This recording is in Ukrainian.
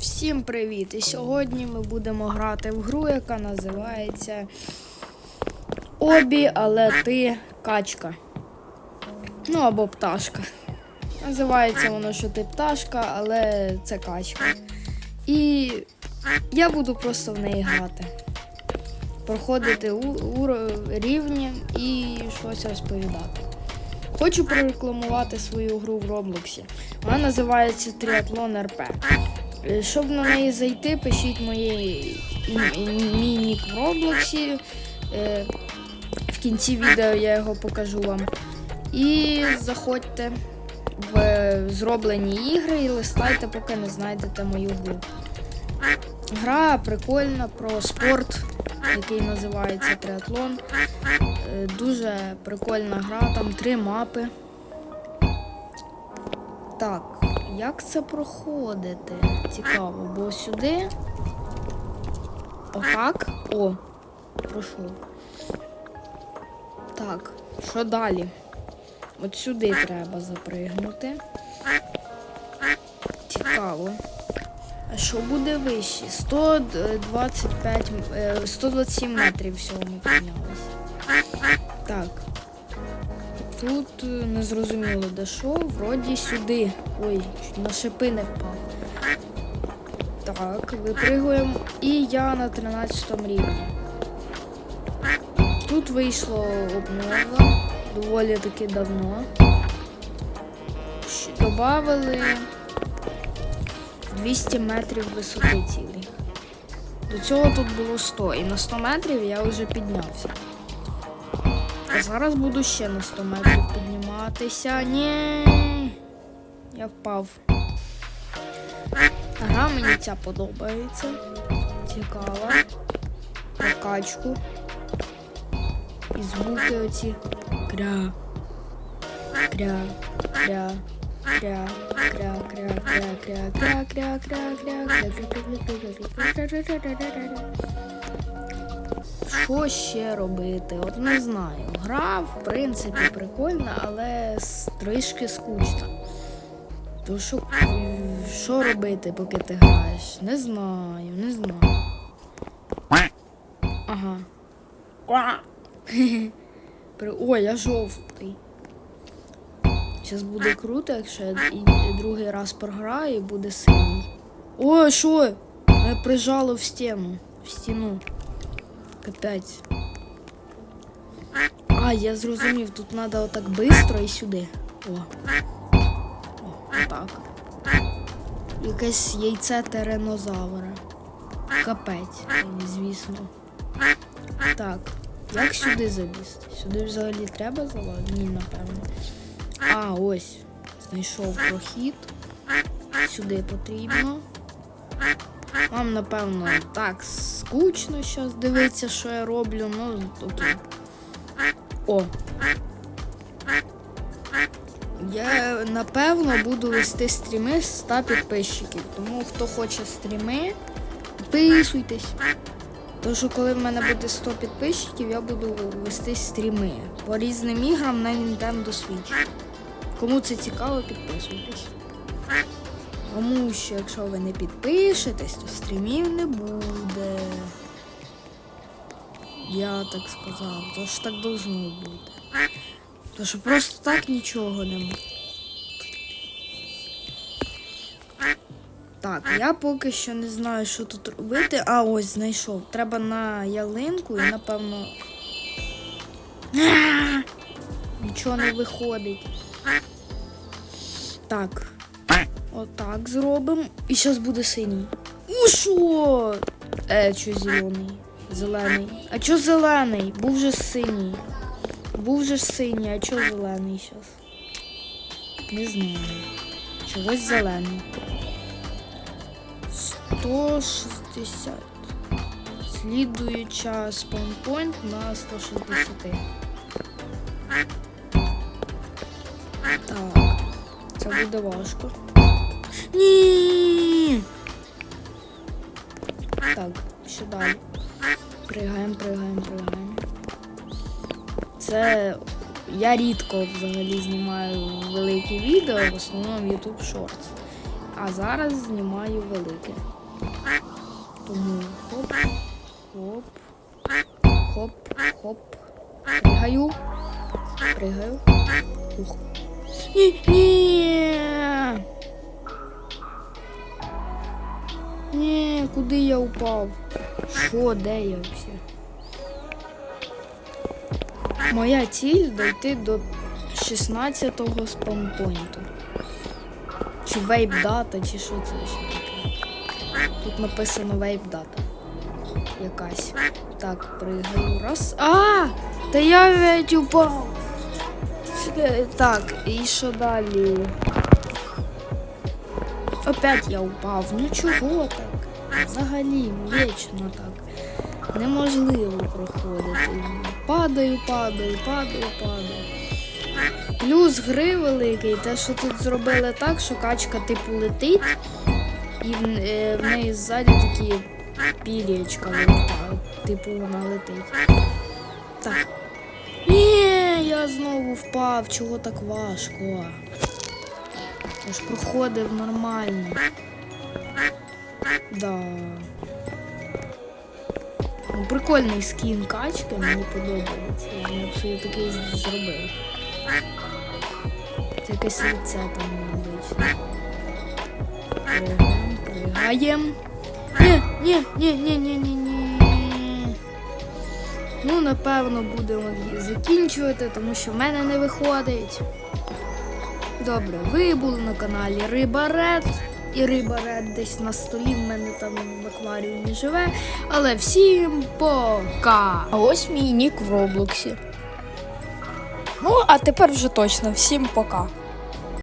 Всім привіт! І сьогодні ми будемо грати в гру, яка називається Обі, але ти качка. Ну або пташка. Називається воно, що ти пташка, але це качка. І я буду просто в неї грати. Проходити у, уро- рівні і щось розповідати. Хочу прорекламувати свою гру в Роблоксі. Вона називається Тріатлон РП. Е, Щоб на неї зайти, пишіть ім- мій нік в Роблоксі. Е, В кінці відео я його покажу вам. І заходьте в зроблені ігри і листайте, поки не знайдете мою гру. Гра прикольна про спорт, який називається триатлон. Е, Дуже прикольна гра, там три мапи. Так, як це проходити? Цікаво, бо сюди. Отак. О, пройшов. Так, що далі? От сюди треба запригнути. Цікаво. А що буде вище? 125, е, 127 метрів всього ми піднялися. Так. Тут е, не зрозуміло де що, вроді сюди. Ой, на шипи не впав. Так, випригуємо. І я на 13 рівні. Тут вийшло обнова доволі таки давно. Добавили 200 метрів висоти цілих. До цього тут було 100, і на 100 метрів я вже піднявся. А зараз буду ще на 100 метрів підніматися. Ні. Я впав. Гра мені ця подобається. Цікава. Прокачку. І звуки оці. Кря. Кря. Кря, кря, кря, кря, кря, кря, кря, кря, кря, кря, кря, кря, кря, кря, кря, кря, кря. Що ще робити? От не знаю. Гра, в принципі, прикольна, але трішки скучна. То що, що робити, поки ти граєш? Не знаю, не знаю. Ага. Ой, я жовтий. Зараз буде круто, якщо я другий раз програю і буде синій. Ой, що? Мене прижало в стіну. В стіну. Капець. А, я зрозумів, тут треба отак швидко і сюди. О. О, отак. Якесь яйце теренозавра. Капець, звісно. Так, як сюди залізти? Сюди взагалі треба залазити? Ні, напевно. А, ось. Знайшов прохід. Сюди потрібно. Вам, напевно, так скучно зараз дивитися, що я роблю. Ну, окей. О. Я напевно буду вести стріми з 100 підписчиків. Тому хто хоче стріми, підписуйтесь. Тому що коли в мене буде 100 підписчиків, я буду вести стріми по різним іграм на Nintendo Switch. Кому це цікаво, підписуйтесь. Тому що якщо ви не підпишетесь, то стрімів не буде. Я так сказав, то ж так должно бути. То що просто так нічого нема. Так, я поки що не знаю, що тут робити. А, ось знайшов. Треба на ялинку і напевно. Нічого не виходить. Так. Отак зробимо. І зараз буде синій. У що? Е, що зелений? Зелений. А чо зелений? Був же синій. Був же синій, а чо зелений зараз? Не знаю. Чогось зелений. 160. Слідуюча спаунпойнт на 160. Так. Це буде важко. Ні. Так, що далі? Пригаємо, пригаємо, пригаємо. Це я рідко взагалі знімаю великі відео, в основному YouTube Shorts. А зараз знімаю велике. Тому хоп, хоп, хоп, хоп. Пригаю. Пригаю. Ух. Ні, ні. Куди я упав? Що, де я взагалі? Моя ціль дойти до 16-го спампойнту. Чи вейп дата, чи що це ще таке? Тут написано вейп дата. Якась. Так, пригаю. Раз. А! Та я ведь упав. Так, і що далі? Опять я упав. Ну чого так? Взагалі, вічно так. Неможливо проходити. Падаю, падаю, падаю, падаю. Плюс гри великий, те, що тут зробили так, що качка типу летить, і в, е, в неї ззаді такі пілічка вилітають. Типу вона летить. Так. Ні, я знову впав, чого так важко. Я ж проходив нормально. Да. Ну, прикольний скін качки, мені подобається. Я б собі такий зробив. Це якесь лице там необычне. Пригаємо, пригаємо. Ні, ні, ні, ні, ні, ні, ні. Ну, напевно, будемо закінчувати, тому що в мене не виходить. Добре, ви були на каналі Риба Ред. І риба Ред десь на столі в мене там в акваріумі живе. Але всім пока! А ось мій нік в Роблоксі. Ну, а тепер вже точно. Всім пока.